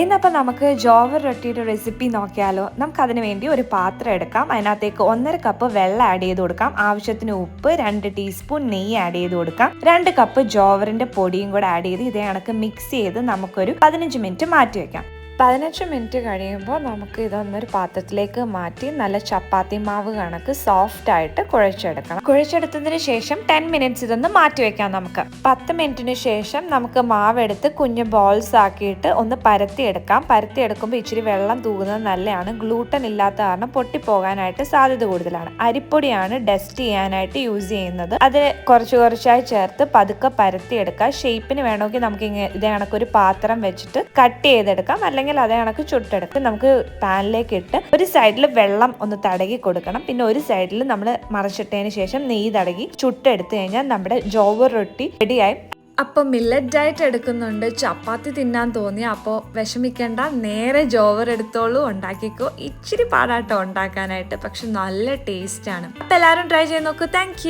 എന്നപ്പോൾ നമുക്ക് ജോവർ റൊട്ടിയുടെ റെസിപ്പി നോക്കിയാലോ? നമുക്ക് അതിന് വേണ്ടി ഒരു പാത്രം എടുക്കാം. അതിനകത്തേക്ക് ഒന്നര കപ്പ് വെള്ളം ആഡ് ചെയ്ത് കൊടുക്കാം. ആവശ്യത്തിന് ഉപ്പ് രണ്ട് ടീസ്പൂൺ നെയ്യ് ആഡ് ചെയ്ത് കൊടുക്കാം. രണ്ട് കപ്പ് ജോവറിന്റെ പൊടിയും കൂടെ ആഡ് ചെയ്ത് ഇതേ കണക്ക് മിക്സ് ചെയ്ത് നമുക്കൊരു പതിനഞ്ച് മിനിറ്റ് മാറ്റി വെക്കാം. പതിനഞ്ച് മിനിറ്റ് കഴിയുമ്പോൾ നമുക്ക് ഇതൊന്നൊരു പാത്രത്തിലേക്ക് മാറ്റി നല്ല ചപ്പാത്തി മാവ് കണക്ക് സോഫ്റ്റ് ആയിട്ട് കുഴച്ചെടുക്കണം. കുഴച്ചെടുത്തതിന് ശേഷം ടെൻ മിനിറ്റ്സ് ഇതൊന്ന് മാറ്റി വെക്കാം നമുക്ക്. പത്ത് മിനിറ്റിന് ശേഷം നമുക്ക് മാവെടുത്ത് കുഞ്ഞു ബോൾസ് ആക്കിയിട്ട് ഒന്ന് പരത്തിയെടുക്കാം. പരത്തിയെടുക്കുമ്പോൾ ഇച്ചിരി വെള്ളം തൂകുന്നത് നല്ലതാണ്. ഗ്ലൂട്ടൻ ഇല്ലാത്ത കാരണം പൊട്ടിപ്പോകാനായിട്ട് സാധ്യത കൂടുതലാണ്. അരിപ്പൊടിയാണ് ഡസ്റ്റ് ചെയ്യാനായിട്ട് യൂസ് ചെയ്യുന്നത്. അത് കുറച്ച് കുറച്ചായി ചേർത്ത് പതുക്കെ പരത്തിയെടുക്കുക ഷേപ്പിന് വേണമെങ്കിൽ നമുക്ക് ഇങ്ങനെ ഇതേ കണക്കൊരു പാത്രം വെച്ചിട്ട് കട്ട് ചെയ്തെടുക്കാം. അല്ലെങ്കിൽ അതേ കണക്ക് ചുട്ടെടുത്ത് നമുക്ക് പാനിലേക്ക് ഇട്ട് ഒരു സൈഡിൽ വെള്ളം ഒന്ന് തടകി കൊടുക്കണം. പിന്നെ ഒരു സൈഡിൽ നമ്മൾ മറിച്ചിട്ടതിന് ശേഷം നെയ്യ് തടകി ചുട്ടെടുത്ത് കഴിഞ്ഞാൽ നമ്മുടെ ജോവർ റൊട്ടി റെഡിയായി. അപ്പോൾ മില്ലറ്റ് ഡയറ്റ് എടുക്കുന്നുണ്ട്. ചപ്പാത്തി തിന്നാൻ തോന്നി. അപ്പോൾ വിഷമിക്കേണ്ട. നേരെ ജോവർ എടുത്തോളൂ. ഉണ്ടാക്കിക്കോ. ഇച്ചിരി പാടാട്ടോ ഉണ്ടാക്കാനായിട്ട്. പക്ഷെ നല്ല ടേസ്റ്റ് ആണ്. അപ്പോൾ എല്ലാവരും ട്രൈ ചെയ്ത് നോക്കൂ. താങ്ക്